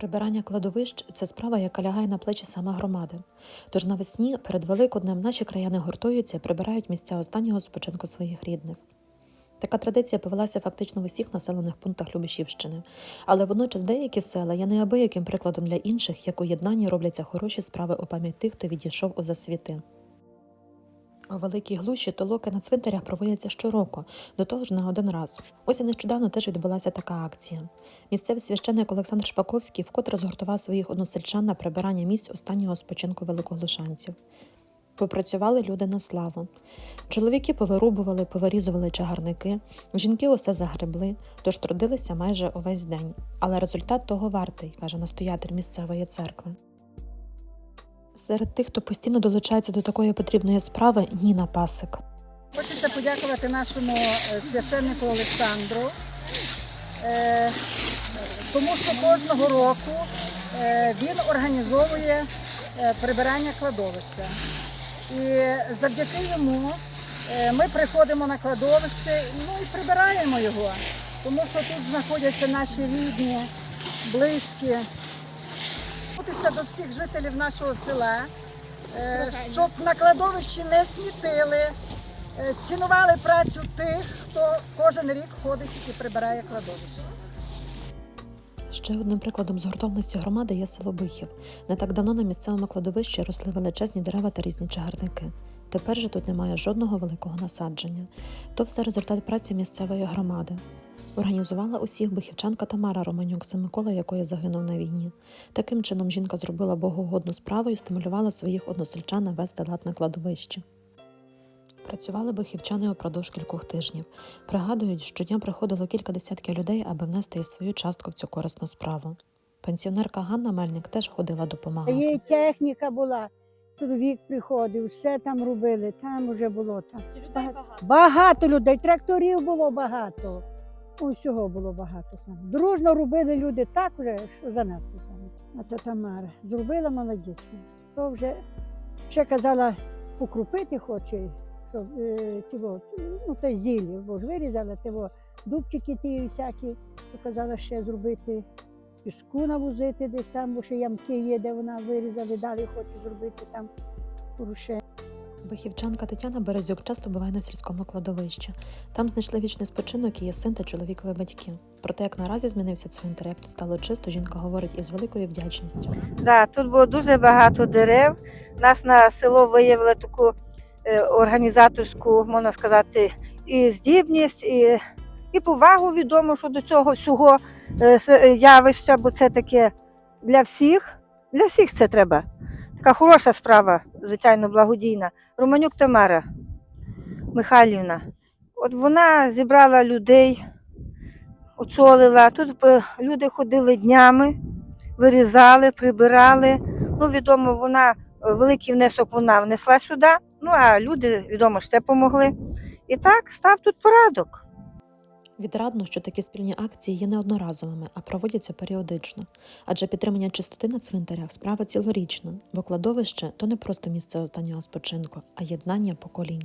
Прибирання кладовищ це справа, яка лягає на плечі саме громади. Тож навесні перед Великоднем наші краяни гуртуються і прибирають місця останнього спочинку своїх рідних. Така традиція повелася фактично в усіх населених пунктах Любешівщини, але водночас деякі села є неабияким прикладом для інших, як у єднанні робляться хороші справи у пам'ять тих, хто відійшов у засвіти. У Великій Глуші толоки на цвинтарях проводяться щороку, до того ж не один раз. Ось і нещодавно теж відбулася така акція. Місцевий священник Олександр Шпаковський вкотре згуртував своїх односельчан на прибирання місць останнього спочинку великоглушанців. Попрацювали люди на славу. Чоловіки повирубували, повирізували чагарники, жінки усе загребли, тож трудилися майже увесь день. Але результат того вартий, каже настоятель місцевої церкви. Серед тих, хто постійно долучається до такої потрібної справи, Ніна Пасик. Хочеться подякувати нашому е, священнику Олександру, е, тому що кожного року е, він організовує прибирання кладовища. І завдяки йому ми приходимо на кладовище ну, і прибираємо його, тому що тут знаходяться наші рідні, близькі. Звернутися до всіх жителів нашого села, е, щоб на кладовищі не смітили, е, цінували працю тих, хто кожен рік ходить і прибирає кладовище. Ще одним прикладом згуртованості громади є село Бихів. Не так давно на місцевому кладовищі росли величезні дерева та різні чагарники. Тепер же тут немає жодного великого насадження. То все результат праці місцевої громади. Організувала усіх бихівчанка Тамара Романюк, Микола якої загинув на війні. Таким чином жінка зробила богоугодну справу і стимулювала своїх односельчан навести лад на кладовищі. Працювали бихівчани упродовж кількох тижнів. Пригадують, щодня приходило кілька десятків людей, аби внести і свою частку в цю корисну справу. Пенсіонерка Ганна Мельник теж ходила допомагати. Є техніка була, чоловік приходив, все там робили, там вже було там. Багато, багато людей, тракторів було багато. Усього було багато там. Дружно робили люди так вже, що занадто саме. А то Тамара зробила молодець. То вже ще казала, покрупити хоче, щоб е, цього, ну, то зілля, бо ж вирізала того, дубчики ті всякі, то казала ще зробити піску навозити десь там, бо ще ямки є, де вона вирізали, далі хоче зробити там порушення. Бихівчанка Тетяна Березюк часто буває на сільському кладовищі. Там знайшли вічний спочинок її син та чоловікові батьки. Проте, як наразі змінився цвинтар, як тут стало чисто, жінка говорить із великою вдячністю. Да, тут було дуже багато дерев. Нас на село виявили таку е, організаторську, можна сказати, і здібність, і, і повагу відомо, що до цього всього е, е, явища, бо це таке для всіх. Для всіх це треба. Така хороша справа, звичайно, благодійна. Романюк Тамара Михайлівна. От вона зібрала людей, очолила. Тут е, люди ходили днями вирізали, прибирали. Ну, відомо, вона великий внесок вона внесла сюди. Ну а люди, відомо, ще помогли. І так став тут порядок. Відрадно, що такі спільні акції є не одноразовими, а проводяться періодично. Адже підтримання чистоти на цвинтарях справа цілорічна, бо кладовище то не просто місце останнього спочинку, а єднання поколінь.